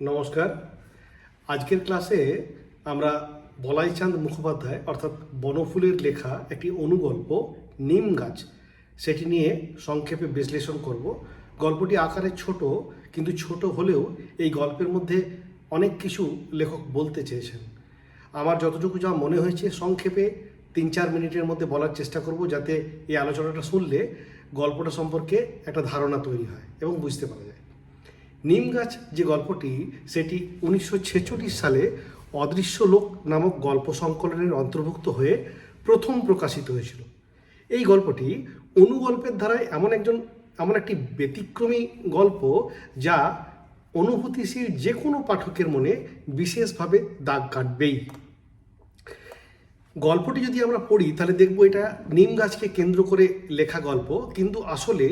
নমস্কার। আজকের ক্লাসে আমরা বলাইচাঁদ মুখোপাধ্যায় অর্থাৎ বনফুলের লেখা একটি অনুগল্প, নিম গাছ, সেটি নিয়ে সংক্ষেপে বিশ্লেষণ করব। গল্পটি আকারে ছোট, কিন্তু ছোট হলেও এই গল্পের মধ্যে অনেক কিছু লেখক বলতে চেয়েছেন। আমার যতটুকু যা মনে হয়েছে, সংক্ষেপে তিন চার মিনিটের মধ্যে বলার চেষ্টা করব যাতে এই আলোচনাটা শুনলে গল্পটা সম্পর্কে একটা ধারণা তৈরি হয় এবং বুঝতে পারা যায়। নিম গাছ যে গল্পটি, সেটি উনিশশো সালে অদৃশ্য লোক নামক গল্প সংকলনের অন্তর্ভুক্ত হয়ে প্রথম প্রকাশিত হয়েছিল। এই গল্পটি অনুগল্পের ধারায় এমন একজন, এমন একটি ব্যতিক্রমী গল্প যা অনুভূতিশীল যে কোনো পাঠকের মনে বিশেষভাবে দাগ কাটবেই। গল্পটি যদি আমরা পড়ি, তাহলে দেখব এটা নিম গাছকে কেন্দ্র করে লেখা গল্প, কিন্তু আসলে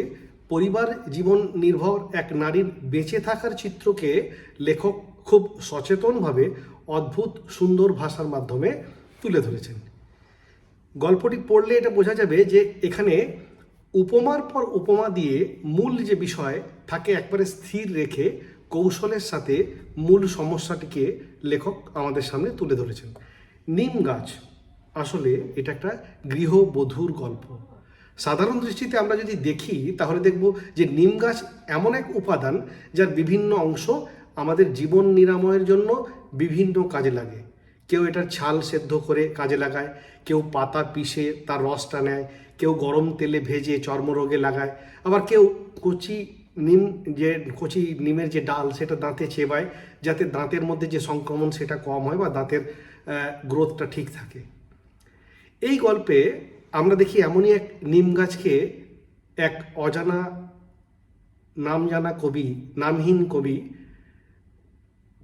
পরিবার জীবন নির্ভর এক নারীর বেঁচে থাকার চিত্রকে লেখক খুব সচেতনভাবে অদ্ভুত সুন্দর ভাষার মাধ্যমে তুলে ধরেছেন। গল্পটি পড়লে এটা বোঝা যাবে যে এখানে উপমার পর উপমা দিয়ে মূল যে বিষয় তাকে একবারে স্থির রেখে কৌশলের সাথে মূল সমস্যাটিকে লেখক আমাদের সামনে তুলে ধরেছেন। নিম গাছ, আসলে এটা একটা গৃহবধূর গল্প। সাধারণ দৃষ্টিতে আমরা যদি দেখি, তাহলে দেখব যে নিম গাছ এমন এক উপাদান যার বিভিন্ন অংশ আমাদের জীবন নিরাময়ের জন্য বিভিন্ন কাজে লাগে। কেউ এটার ছাল সেদ্ধ করে কাজে লাগায়, কেউ পাতা পিষে তার রসটা নেয়, কেউ গরম তেলে ভেজে চর্মরোগে লাগায়, আবার কেউ কচি নিম যে, কচি নিমের যে ডাল সেটা দাঁতে চেবায়, যাতে দাঁতের মধ্যে যে সংক্রমণ সেটা কম হয় বা দাঁতের গ্রোথটা ঠিক থাকে। এই গল্পে আমরা দেখি এমনই এক নিম গাছকে এক অজানা নাম জানা কবি, নামহীন কবি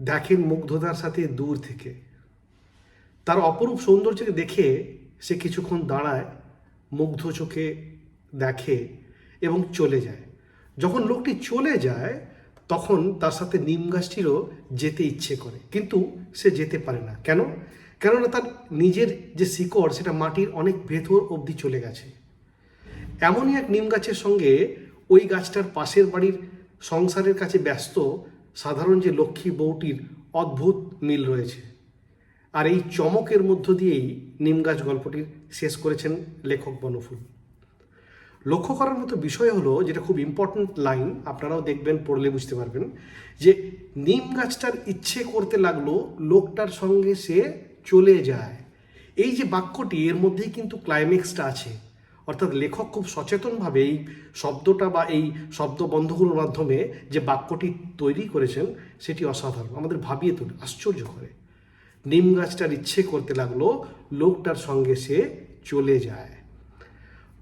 দেখেন মুগ্ধতার সাথে দূর থেকে। তার অপরূপ সৌন্দর্যকে দেখে সে কিছুক্ষণ দাঁড়ায়, মুগ্ধ চোখে দেখে এবং চলে যায়। যখন লোকটি চলে যায়, তখন তার সাথে নিম গাছটিরও যেতে ইচ্ছে করে, কিন্তু সে যেতে পারে না। কেন? কেননা তার নিজের যে শিকড়, সেটা মাটির অনেক ভেতর অবধি চলে গেছে। এমনই এক নিম গাছের সঙ্গে ওই গাছটার পাশের বাড়ির সংসারের কাছে ব্যস্ত সাধারণ যে লক্ষ্মী বউটির অদ্ভুত মিল রয়েছে। আর এই চমকের মধ্য দিয়েই নিম গাছ গল্পটির শেষ করেছেন লেখক বনফুল লক্ষ্য করার মতো বিষয় হলো, যেটা খুব ইম্পর্ট্যান্ট লাইন আপনারাও দেখবেন, পড়লে বুঝতে পারবেন, যে নিম গাছটার ইচ্ছে করতে লাগল, লোকটার সঙ্গে সে চলে যায়। এই যে বাক্যটি, এর মধ্যেই কিন্তু ক্লাইম্যাক্সটা আছে। অর্থাৎ লেখক খুব সচেতনভাবে এই শব্দটা বা এই শব্দ বন্ধগুলোর মাধ্যমে যে বাক্যটি তৈরি করেছেন, সেটি অসাধারণ। আমাদের ভাবিয়ে তোলে আশ্চর্য করে। নিম গাছটার ইচ্ছে করতে লাগল, লোকটার সঙ্গে সে চলে যায়।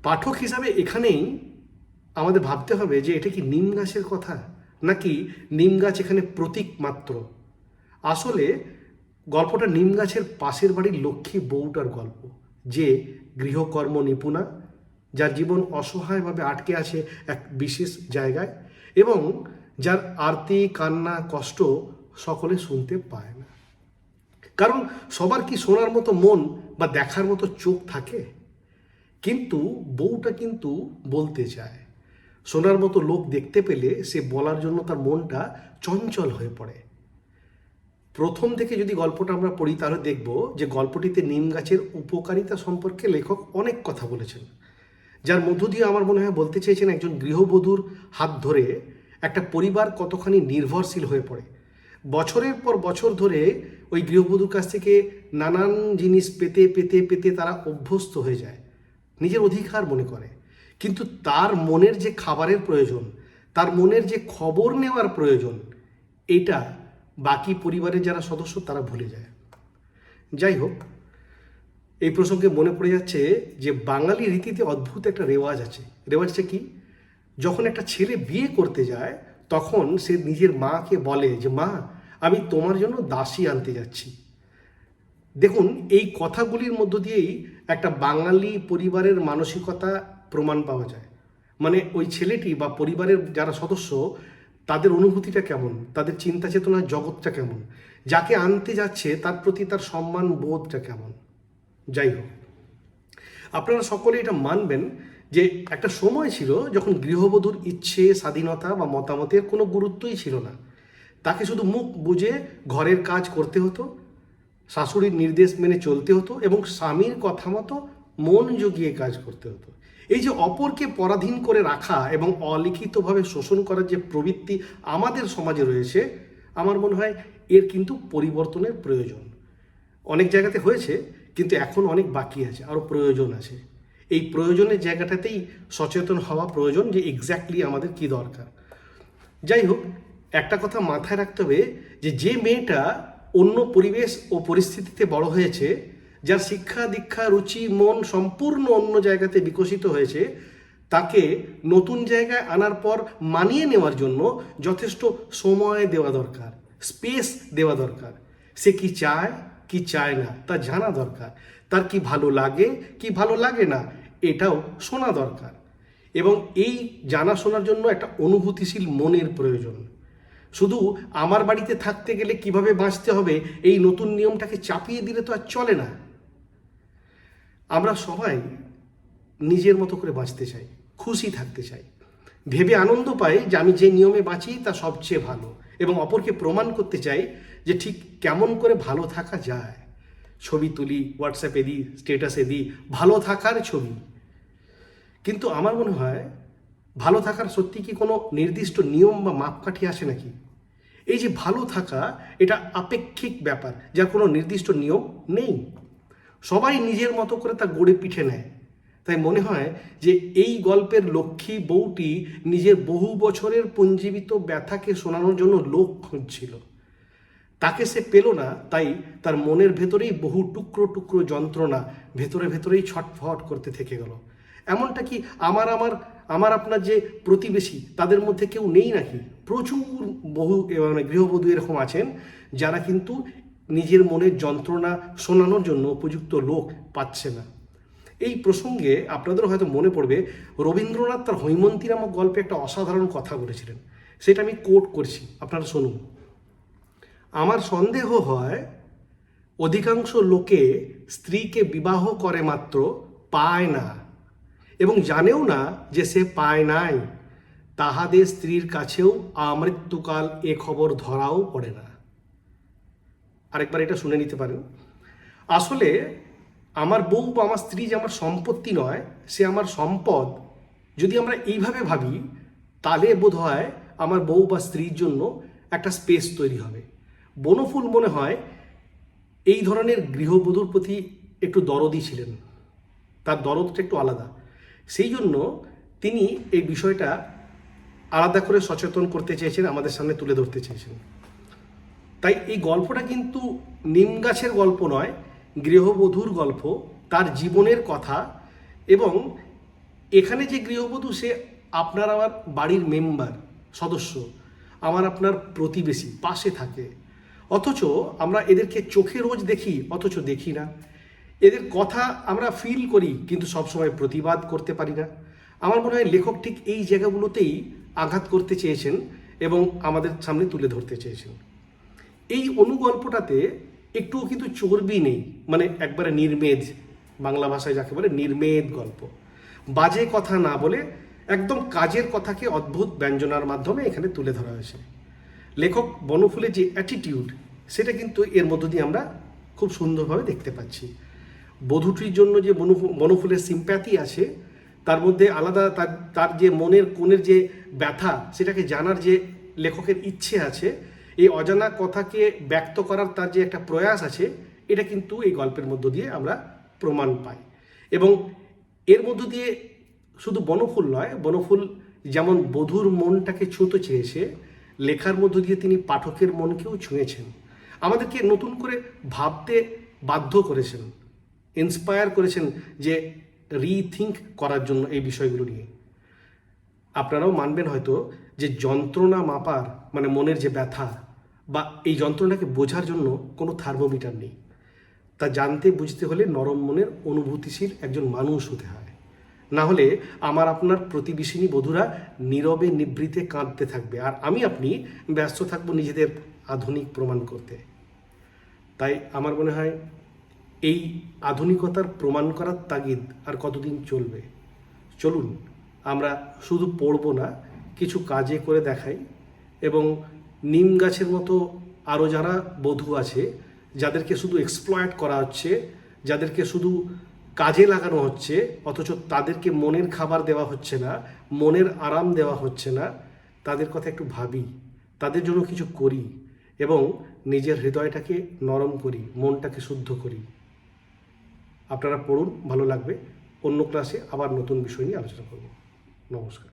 পাঠক হিসাবে এখানেই আমাদের ভাবতে হবে যে, এটা কি নিম গাছের কথা? নাকি নিম গাছ এখানে প্রতীক মাত্র? আসলে গল্পটা নিম গাছের পাশের বাড়ির লক্ষ্মী বউটার গল্প, যে গৃহকর্ম নিপুণা, যার জীবন অসহায়ভাবে আটকে আছে এক বিশেষ জায়গায় এবং যার আরতি, কান্না, কষ্ট সকলে শুনতে পায় না। কারণ সবার কি শোনার মতো মন বা দেখার মতো চোখ থাকে? কিন্তু বউটা কিন্তু বলতে চায়। শোনার মতো লোক দেখতে পেলে সে বলার জন্য তার মনটা চঞ্চল হয়ে পড়ে। প্রথম থেকে যদি গল্পটা আমরা পড়ি, তাহলে দেখব যে গল্পটিতে নিম গাছের উপকারিতা সম্পর্কে লেখক অনেক কথা বলেছেন। যার মধ্য দিয়ে আমার মনে হয় বলতে চেয়েছেন একজন গৃহবধূর হাত ধরে একটা পরিবার কতখানি নির্ভরশীল হয়ে পড়ে। বছরের পর বছর ধরে ওই গৃহবধূর কাছ থেকে নানান জিনিস পেতে পেতে পেতে তারা অভ্যস্ত হয়ে যায়। নিজের অধিকার মনে করে। কিন্তু তার মনের যে খাবারের প্রয়োজন, তার মনের যে খবর নেওয়ার প্রয়োজন, এটা বাকি পরিবারের যারা সদস্য, তারা ভুলে যায়। যাই হোক, এই প্রসঙ্গে মনে পড়ে যাচ্ছে যে বাঙালি রীতিতে অদ্ভুত একটা রেওয়াজ আছে। রেওয়াজটা কি? যখন একটা ছেলে বিয়ে করতে যায়, তখন সে নিজের মাকে বলে যে, মা, আমি তোমার জন্য দাসী আনতে যাচ্ছি। দেখুন, এই কথাগুলির মধ্য দিয়েই একটা বাঙালি পরিবারের মানসিকতা প্রমাণ পাওয়া যায়। মানে ওই ছেলেটি বা পরিবারের যারা সদস্য তাদের অনুভূতিটা কেমন? তাদের চিন্তা চেতনার জগৎটা কেমন? যাকে আনতে যাচ্ছে, তার প্রতি তার সম্মান বোধটা কেমন? যাই হোক, আপনারা সকলে এটা মানবেন যে একটা সময় ছিল যখন গৃহবধূর ইচ্ছে, স্বাধীনতা বা মতামতের কোনো গুরুত্বই ছিল না। তাকে শুধু মুখ বুঝে ঘরের কাজ করতে হতো, শাশুড়ির নির্দেশ মেনে চলতে হতো এবং স্বামীর কথা মতো মন জগিয়ে কাজ করতে হতো। এই যে অপরকে পরাধীন করে রাখা এবং অলিখিতভাবে শোষণ করার যে প্রবৃত্তি আমাদের সমাজে রয়েছে, আমার মনে হয় এর কিন্তু পরিবর্তনের প্রয়োজন। অনেক জায়গাতে হয়েছে, কিন্তু এখন অনেক বাকি আছে, আরও প্রয়োজন আছে। এই প্রয়োজনের জায়গাটাতেই সচেতন হওয়া প্রয়োজন যে এক্স্যাক্টলি আমাদের কি দরকার। যাই হোক, একটা কথা মাথায় রাখতে হবে যে যে মেয়েটা অন্য পরিবেশ ও পরিস্থিতিতে বড় হয়েছে যার শিক্ষা, দীক্ষা, রুচি, মন সম্পূর্ণ অন্য জায়গাতে বিকশিত হয়েছে, তাকে নতুন জায়গায় আনার পর মানিয়ে নেওয়ার জন্য যথেষ্ট সময় দেওয়া দরকার স্পেস দেওয়া দরকার। সে কি চায় কি চায় না, তা জানা দরকার। তার কি ভালো লাগে, কি ভালো লাগে না, এটাও শোনা দরকার। এবং এই জানা শোনার জন্য একটা অনুভূতিশীল মনের প্রয়োজন। শুধু আমার বাড়িতে থাকতে গেলে কীভাবে বাঁচতে হবে, এই নতুন নিয়মটাকে চাপিয়ে দিলে তো আর চলে না। আমরা সবাই নিজের মতো করে বাঁচতে চাই, খুশি থাকতে চাই। ভেবে আনন্দ পাই যে আমি যে নিয়মে বাঁচি তা সবচেয়ে ভালো এবং অপরকে প্রমাণ করতে চাই যে ঠিক কেমন করে ভালো থাকা যায়। ছবি তুলি হোয়াটসঅ্যাপে দিই স্টেটাসে দিই, ভালো থাকার ছবি। কিন্তু আমার মনে হয় ভালো থাকার সত্যি কি কোনো নির্দিষ্ট নিয়ম বা মাপকাঠি আসে নাকি? এই যে ভালো থাকা, এটা আপেক্ষিক ব্যাপার, যার কোনো নির্দিষ্ট নিয়ম নেই। সবাই নিজের মতো করে তা গড়ে পিঠে নেয়। তাই মনে হয় যে এই গল্পের লক্ষ্মী বউটি নিজের বহু বছরের পুঞ্জীবিত ব্যথাকে শোনানোর জন্য লোক খুঁজছিল। তাকে সে পেল না, তাই তার মনের ভেতরেই বহু টুকরো টুকরো যন্ত্রণা ভেতরে ভেতরেই ছটফট করতে থেকে গেল। এমনটা কি আমার আমার আমার আপনার যে প্রতিবেশী, তাদের মধ্যে কেউ নেই নাকি? প্রচুর বহু মানে গৃহবধূ এরকম আছেন, যারা কিন্তু নিজের মনের যন্ত্রণা শোনানোর জন্য উপযুক্ত লোক পাচ্ছে না। এই প্রসঙ্গে আপনাদেরও হয়তো মনে পড়বে, রবীন্দ্রনাথ তার হৈমন্তী নামক গল্পে একটা অসাধারণ কথা বলেছিলেন। সেটা আমি কোট করছি, আপনারা শুনুন। আমার সন্দেহ হয়, অধিকাংশ লোকে স্ত্রীকে বিবাহ করে মাত্র পায় না এবং জানেও না যে সে পায় নাই। তাহাদের স্ত্রীর কাছেও আমৃত্যুকাল এ খবর ধরাও পড়ে না। আরেকবার এটা শুনে নিতে পারেন। আসলে আমার বউ বা আমার স্ত্রী যে আমার সম্পত্তি নয়, সে আমার সম্পদ যদি আমরা এইভাবে ভাবি, তাহলে বোধ হয় আমার বউ বা স্ত্রীর জন্য একটা স্পেস তৈরি হবে। বনফুল মনে হয় এই ধরনের গৃহবধূর প্রতি একটু দরদই ছিলেন। তার দরদটা একটু আলাদা। সেই জন্য তিনি এই বিষয়টা আলাদা করে সচেতন করতে চেয়েছেন, আমাদের সামনে তুলে ধরতে চেয়েছেন। তাই এই গল্পটা কিন্তু নিম গাছের গল্প নয়, গৃহবধূর গল্প, তার জীবনের কথা এবং এখানে যে গৃহবধূ, সে আপনার আমার বাড়ির মেম্বার, সদস্য, আমার আপনার প্রতিবেশী, পাশে থাকে। অথচ আমরা এদেরকে চোখে রোজ দেখি, অথচ দেখি না। এদের কথা আমরা ফিল করি, কিন্তু সবসময় প্রতিবাদ করতে পারি না। আমার মনে হয় লেখক ঠিক এই জায়গাগুলোতেই আঘাত করতে চেয়েছেন এবং আমাদের সামনে তুলে ধরতে চেয়েছেন। এই অনুগল্পটাতে একটুও কিন্তু চর্বি নেই মানে একবারে নির্মেদ, বাংলা ভাষায় যাকে বলে নির্মেদ গল্প। বাজে কথা না বলে একদম কাজের কথাকে অদ্ভুত ব্যঞ্জনার মাধ্যমে এখানে তুলে ধরা হয়েছে। লেখক বনফুলের যে অ্যাটিটিউড সেটা কিন্তু এর মধ্য দিয়ে আমরা খুব সুন্দরভাবে দেখতে পাচ্ছি। বধূটির জন্য যে বনফু- বনফুলের সিম্প্যাথি আছে, তার মধ্যে আলাদা তার তার যে মনের কোণের যে ব্যথা, সেটাকে জানার যে লেখকের ইচ্ছে আছে এই অজানা কথাকে ব্যক্ত করার তার যে একটা প্রয়াস আছে, এটা কিন্তু এই গল্পের মধ্য দিয়ে আমরা প্রমাণ পাই। এবং এর মধ্য দিয়ে শুধু বনফুল নয়, বনফুল যেমন বধুর মনটাকে ছুঁতে চেয়েছে, লেখার মধ্য দিয়ে তিনি পাঠকের মনকেও ছুঁয়েছেন। আমাদেরকে নতুন করে ভাবতে বাধ্য করেছেন ইন্সপায়ার করেছেন যে রিথিঙ্ক করার জন্য এই বিষয়গুলো নিয়ে। আপনারাও মানবেন হয়তো যে যন্ত্রণা মাপার মানে মনের যে ব্যথা, বা এই যন্ত্রণাকে বোঝার জন্য কোনো থার্মোমিটার নেই। তা জানতে বুঝতে হলে নরম মনের অনুভূতিশীল একজন মানুষ হতে হয়। না হলে আমার আপনার প্রতিবেশিনী বধুরা নীরবে নিবৃতে কাঁদতে থাকবে আর আমি আপনি ব্যস্ত থাকব নিজেদের আধুনিক প্রমাণ করতে। তাই আমার মনে হয় এই আধুনিকতার প্রমাণ করার তাগিদ আর কতদিন চলবে? চলুন, আমরা শুধু পড়ব না কিছু কাজে করে দেখাই এবং নিম গাছের মতো আরও যারা বধূ আছে, যাদেরকে শুধু এক্সপ্লয়েট করা হচ্ছে, যাদেরকে শুধু কাজে লাগানো হচ্ছে, অথচ তাদেরকে মনের খাবার দেওয়া হচ্ছে না, মনের আরাম দেওয়া হচ্ছে না, তাদের কথা একটু ভাবি, তাদের জন্য কিছু করি এবং নিজের হৃদয়টাকে নরম করি, মনটাকে শুদ্ধ করি। আপনারা পড়ুন, ভালো লাগবে। অন্য ক্লাসে আবার নতুন বিষয় নিয়ে আলোচনা করব। নমস্কার।